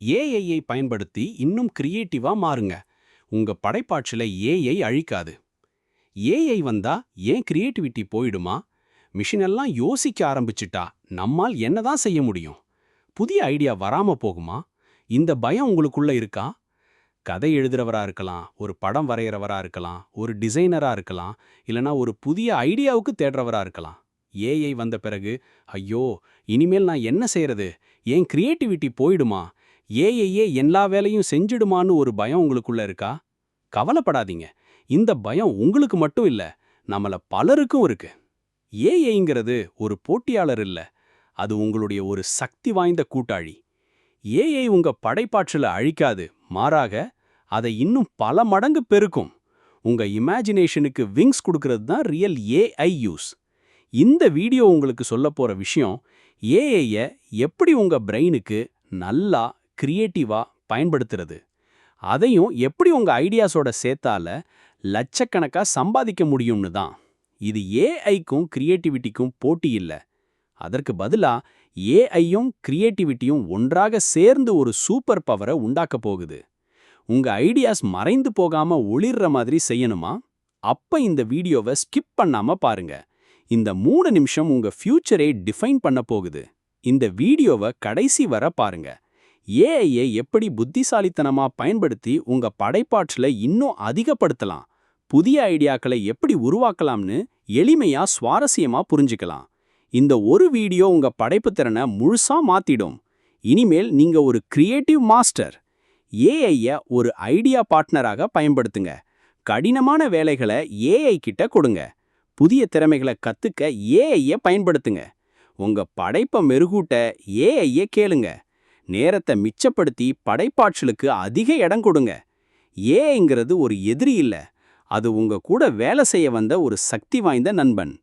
ஏஐயை பயன்படுத்தி இன்னும் கிரியேட்டிவா மாறுங்க. உங்க படைப்பாற்றலை ஏஐ அழிக்காது. ஏஐ வந்தா ஏன் கிரியேட்டிவிட்டி போயிடுமா? மிஷின் எல்லாம் யோசிக்க ஆரம்பிச்சிட்டா நம்மால் என்னதான் செய்ய முடியும்? புதிய ஐடியா வராம போகுமா? இந்த பயம் உங்களுக்குள்ள இருக்கா? கதை எழுதுறவரா இருக்கலாம் ஒரு படம் வரைகிறவரா இருக்கலாம் ஒரு டிசைனரா இருக்கலாம் இல்லனா ஒரு புதிய ஐடியாவுக்கு தேடுறவரா இருக்கலாம். ஏஐ வந்த பிறகு ஐயோ இனிமேல் நான் என்ன செய்யறது? ஏன் கிரியேட்டிவிட்டி போயிடுமா? ஏஐயே எல்லா வேலையும் செஞ்சிடுமான்னு ஒரு பயம் உங்களுக்குள்ள இருக்கா? கவலைப்படாதீங்க. இந்த பயம் உங்களுக்கு மட்டும் இல்ல நம்மள பலருக்கும் இருக்கு. ஏஐங்கிறது ஒரு போட்டியாளர் இல்ல அது உங்களுடைய ஒரு சக்தி வாய்ந்த கூட்டாளி. ஏஐ உங்க படைப்பாற்றல அழிக்காது மாறாக அதை இன்னும் பல மடங்கு பெருக்கும். உங்க இமேஜினேஷனுக்கு விங்ஸ் கொடுக்கறது தான் ரியல் ஏஐ யூஸ். இந்த வீடியோ உங்களுக்கு சொல்ல போற விஷயம் ஏஐய எப்படி உங்க பிரெயினுக்கு நல்லா கிரியேட்டிவா பயன்படுத்துறது. அதையும் எப்படி உங்க ஐடியாஸோட சேர்த்தால லட்சக்கணக்கா சம்பாதிக்க முடியும்னு தான். இது ஏஐக்கும் கிரியேட்டிவிட்டிக்கும் போட்டி இல்லை. அதற்கு பதிலா ஏஐயும் கிரியேட்டிவிட்டியும் ஒன்றாக சேர்ந்து ஒரு சூப்பர் பவரை உண்டாக்க போகுது. உங்க ஐடியாஸ் மறைந்து போகாம ஒளிர்ற மாதிரி செய்யணுமா? அப்ப இந்த வீடியோவை ஸ்கிப் பண்ணாம பாருங்க. இந்த மூணு நிமிஷம் உங்க ஃபியூச்சரை டிஃபைன் பண்ண போகுது. இந்த வீடியோவை கடைசி வர பாருங்க. ஏஐயை எப்படி புத்திசாலித்தனமா பயன்படுத்தி உங்க படைப்பாற்றலை இன்னும் அதிகப்படுத்தலாம்? புதிய ஐடியாக்களை எப்படி உருவாக்கலாம்னு எளிமையா சுவாரஸ்யமா புரிஞ்சுக்கலாம். இந்த ஒரு வீடியோ உங்க படைப்பு திறனை முழுசா மாத்திடும். இனிமேல் நீங்க ஒரு கிரியேட்டிவ் மாஸ்டர் ஏஐய ஒரு ஐடியா பார்ட்னராக பயன்படுத்துங்க. கடினமான வேலைகளை ஏஐ கிட்ட கொடுங்க. புதிய திறமைகளை கத்துக்க ஏஐய பயன்படுத்துங்க. உங்க படைப்பை மெருகூட்ட ஏஐய கேளுங்க. நேரத்தை மிச்சப்படுத்தி படைப்பாற்றலுக்கு அதிக இடம் கொடுங்க. ஏங்கிறது ஒரு எதிரி இல்ல. அது உங்க கூட வேலை செய்ய வந்த ஒரு சக்தி வாய்ந்த நண்பன்.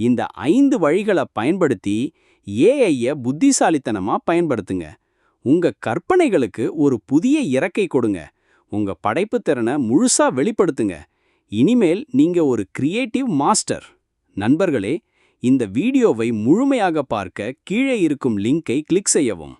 இந்த ஐந்து வழிகளை பயன்படுத்தி ஏஐய புத்திசாலித்தனமா பயன்படுத்துங்க. உங்க கற்பனைகளுக்கு ஒரு புதிய இறக்கை கொடுங்க. உங்க படைப்பு திறனை முழுசா வெளிப்படுத்துங்க. இனிமேல் நீங்க ஒரு கிரியேட்டிவ் மாஸ்டர். நண்பர்களே இந்த வீடியோவை முழுமையாக பார்க்க கீழே இருக்கும் லிங்கை கிளிக் செய்யவும்.